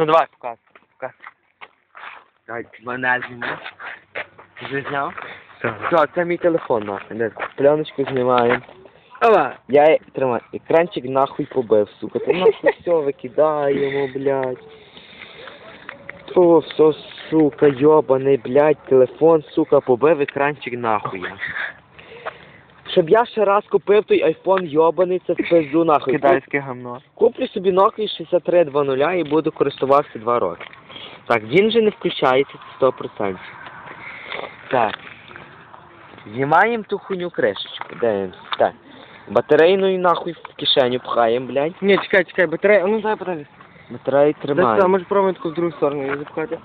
Ну давай, показ. Показ. Дай, мене зніми. Вже зняв? Все, це мій телефон нахуй. Пленочку знімаємо. Ова. Я тримай, екранчик нахуй побив, сука. Ти нахуй все викидаємо, блядь. О, все, сука, йобаний, блядь, телефон, сука, побив екранчик нахуй. Щоб я ще раз купив той айфон йобаний, це в пизду нахуй. Китайське гамно. Куплю собі Nokia 6320 і буду користуватися два роки. Так, він же не включається це 100%. Так. Знімаємо ту хуйню кришечку. Дивимось. Так. Батарейною нахуй в кишеню пхаємо, блядь. Ні, чекай, чекай, батарея, а ну дай подалі. Батарею тримаємо. може пробуємо таку в другу сторону її запхати.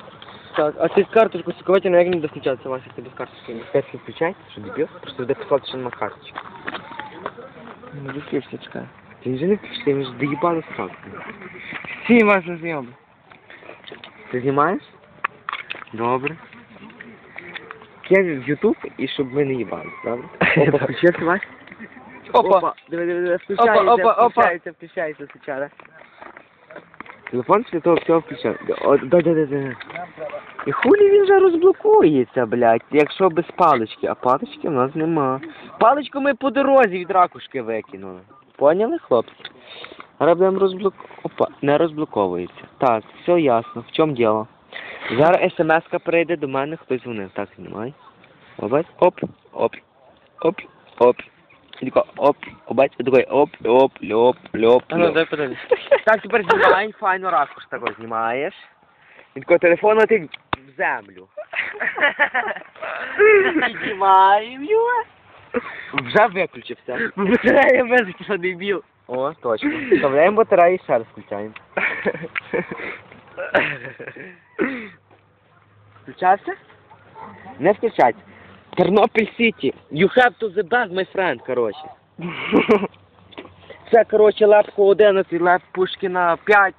Так, а ти карточку сукувати, ну як не доключатися, Вася, ти без карточки. Карточку включай, що дебіл? Просто буде писати, що нема карточки. Не доключишся, чекай. Ти вже не включиш, ти вже доїбали сразу. Сі, Вася, зйоби. Ти знімаєш? Добре. Я в Ютуб і щоб ми не їбали, добре? Опа, включився, Вась? Опа. Диви, диви, диви, включається, Опа, опа, опа. включається, включається, сучара. Телефон після того всього включав. Да, да, да, да. І хулі він вже розблокується, блядь, якщо без палички, а палички в нас нема. Паличку ми по дорозі від ракушки викинули. Поняли, хлопці? Зараз будемо розблок... Опа, не розблоковується. Так, все ясно. В чому діло? Зараз смс-ка прийде до мене, хтось дзвонив. Так, знімай. Обать, оп, оп, оп, оп. Тако, оп, обать, і такой, оп, оп, льоп, льоп, А ну, дай подалі. Так, тепер знімай, файно ракурс тако знімаєш. І такого телефона ти в землю. Піднімаємо його. Вже виключився. Батарея визначила, дебіл. О, точно. Вставляємо батарею і ще раз включаємо. Включався? Не включать. Тернопіль Сіті. You have to the back, my friend, коротше. Це, коротше, лепко 11, леп Пушкіна 5.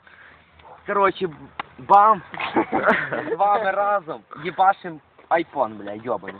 Коротше, бам. З вами разом. Їбашим айфон, бля, йобаний.